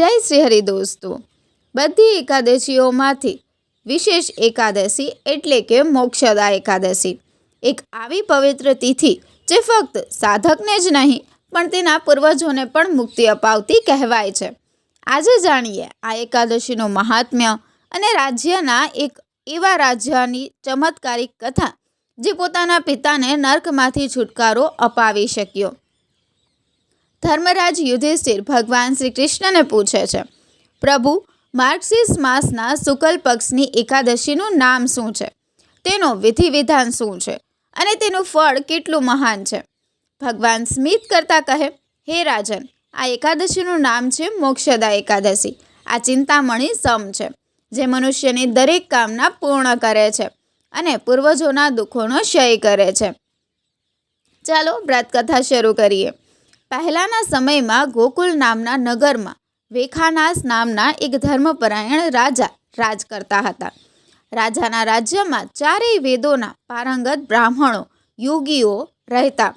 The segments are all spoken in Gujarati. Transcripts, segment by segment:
જય શ્રી હરિ દોસ્તો. બધી એકાદશીઓમાંથી વિશેષ એકાદશી એટલે કે મોક્ષદા એકાદશી. એક આવી પવિત્ર તિથિ જે ફક્ત સાધકને જ નહીં, પણ તેના પૂર્વજોને પણ મુક્તિ અપાવતી કહેવાય છે. આજે જાણીએ આ એકાદશીનું મહાત્મ્ય અને રાજ્યના એક એવા રાજ્યની ચમત્કારિક કથા જે પોતાના પિતાને નર્કમાંથી છુટકારો અપાવી શક્યો. ધર્મરાજ યુધિષ્ઠિર ભગવાન શ્રી કૃષ્ણને પૂછે છે, પ્રભુ માર્ગશીર્ષ માસના શુકલ પક્ષની એકાદશીનું નામ શું છે? તેનો વિધિ વિધાન શું છે? અને તેનું ફળ કેટલું મહાન છે? ભગવાન સ્મિત કરતા કહે, હે રાજન, આ એકાદશીનું નામ છે મોક્ષદા એકાદશી. આ ચિંતામણી સમ છે, જે મનુષ્યની દરેક કામના પૂર્ણ કરે છે અને પૂર્વજોના દુઃખોનો ક્ષય કરે છે. ચાલો વ્રતકથા શરૂ કરીએ. પહેલાંના સમયમાં ગોકુલ નામના નગરમાં, વેખાનાસ નામના એક ધર્મપરાયણ રાજા રાજ કરતા હતા. રાજાના રાજ્યમાં ચારેય વેદોના પારંગત બ્રાહ્મણો, યોગીઓ રહેતા.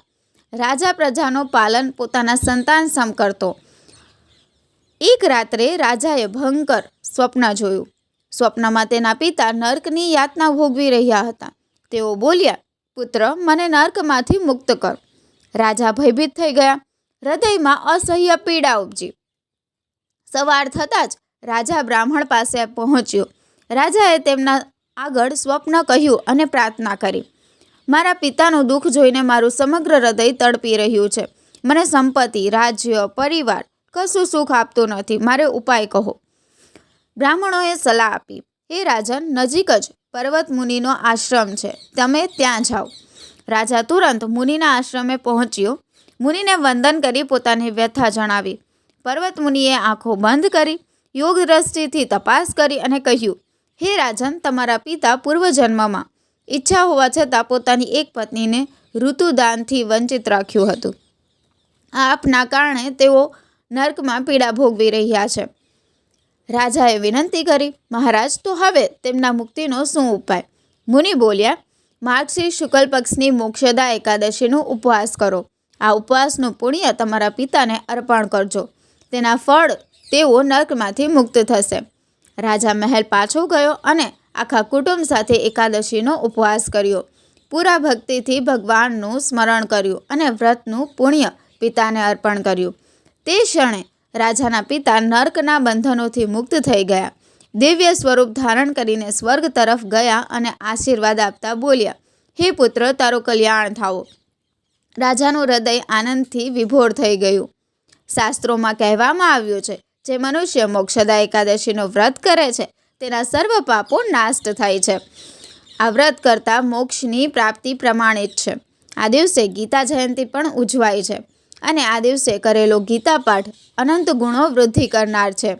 રાજા પ્રજાનો પાલન પોતાના સંતાન સમ કરતો એક રાત્રે રાજાએ ભયંકર સ્વપ્ન જોયું. સ્વપ્નમાં તેના પિતા નર્કની યાતના ભોગવી રહ્યા હતા. તેઓ બોલ્યા, પુત્ર, મને નર્કમાંથી મુક્ત કર. રાજા ભયભીત થઈ ગયા. હૃદયમાં અસહ્ય પીડા ઉપજી. સવાર થતાં જ રાજા બ્રાહ્મણ પાસે પહોંચ્યો. રાજાએ તેમના આગળ સ્વપ્ન કહ્યું અને પ્રાર્થના કરી. મારા પિતાનું દુઃખ જોઈને મારું સમગ્ર હૃદય તડપી રહ્યું છે. મને સંપત્તિ, રાજ્ય, પરિવાર કશું સુખ આપતું નથી. મારે ઉપાય કહો. બ્રાહ્મણોએ સલાહ આપી. હે રાજન નજીક જ પર્વત મુનિનો આશ્રમ છે. તમે ત્યાં જાઓ. રાજા તુરંત મુનિના આશ્રમે પહોંચ્યો. મુનિને વંદન કરી પોતાની વ્યથા જણાવી. પર્વત મુનિએ આંખો બંધ કરી યોગ દ્રષ્ટિથી તપાસ કરી અને કહ્યું, હે રાજન, તમારા પિતા પૂર્વજન્મમાં ઈચ્છા હોવા છતાં પોતાની એક પત્નીને ઋતુદાનથી વંચિત રાખ્યું હતું. આપના કારણે તેઓ નર્કમાં પીડા ભોગવી રહ્યા છે. રાજાએ વિનંતી કરી, મહારાજ, તો હવે તેમના મુક્તિનો શું ઉપાય? મુનિ બોલ્યા માર્ગશીર્ષ શુક્લ પક્ષની મોક્ષદા એકાદશીનો ઉપવાસ કરો. આ ઉપવાસનું પુણ્ય તમારા પિતાને અર્પણ કરજો. તેના ફળ તેઓ નર્કમાંથી મુક્ત થશે. રાજા મહેલ પાછો ગયો અને આખા કુટુંબ સાથે એકાદશીનો ઉપવાસ કર્યો. પૂરા ભક્તિથી ભગવાનનું સ્મરણ કર્યું અને વ્રતનું પુણ્ય પિતાને અર્પણ કર્યું. તે ક્ષણે રાજાના પિતા નર્કના બંધનોથી મુક્ત થઈ ગયા. દિવ્ય સ્વરૂપ ધારણ કરીને સ્વર્ગ તરફ ગયા અને આશીર્વાદ આપતા બોલ્યા, હે પુત્ર, તારું કલ્યાણ થાવો રાજાનું હૃદય આનંદથી વિભોર થઈ ગયું. શાસ્ત્રોમાં કહેવામાં આવ્યું છે, જે મનુષ્ય મોક્ષદા એકાદશીનું વ્રત કરે છે, તેના સર્વ પાપો નાષ્ટ થાય છે. આ વ્રત કરતાં મોક્ષની પ્રાપ્તિ પ્રમાણિત છે. આ દિવસે ગીતા જયંતિ પણ ઉજવાય છે અને આ દિવસે કરેલો ગીતા પાઠ અનંત ગુણો વૃદ્ધિ કરનાર છે.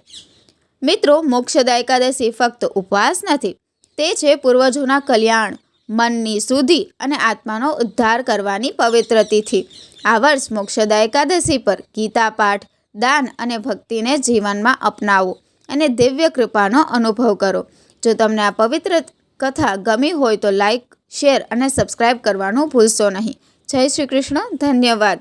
મિત્રો, મોક્ષદા એકાદશી ફક્ત ઉપવાસ નથી, તે છે પૂર્વજોના કલ્યાણ મનની શુદ્ધિ અને આત્માનો ઉદ્ધાર કરવાની પવિત્ર તિથિ. આ વર્ષ મોક્ષદા એકાદશી પર ગીતા પાઠ, દાન અને ભક્તિને જીવનમાં અપનાવો અને દિવ્ય કૃપાનો અનુભવ કરો. જો તમને આ પવિત્ર કથા ગમી હોય તો લાઇક શેર અને સબસ્ક્રાઇબ કરવાનું ભૂલશો નહીં. જય શ્રી કૃષ્ણ, ધન્યવાદ.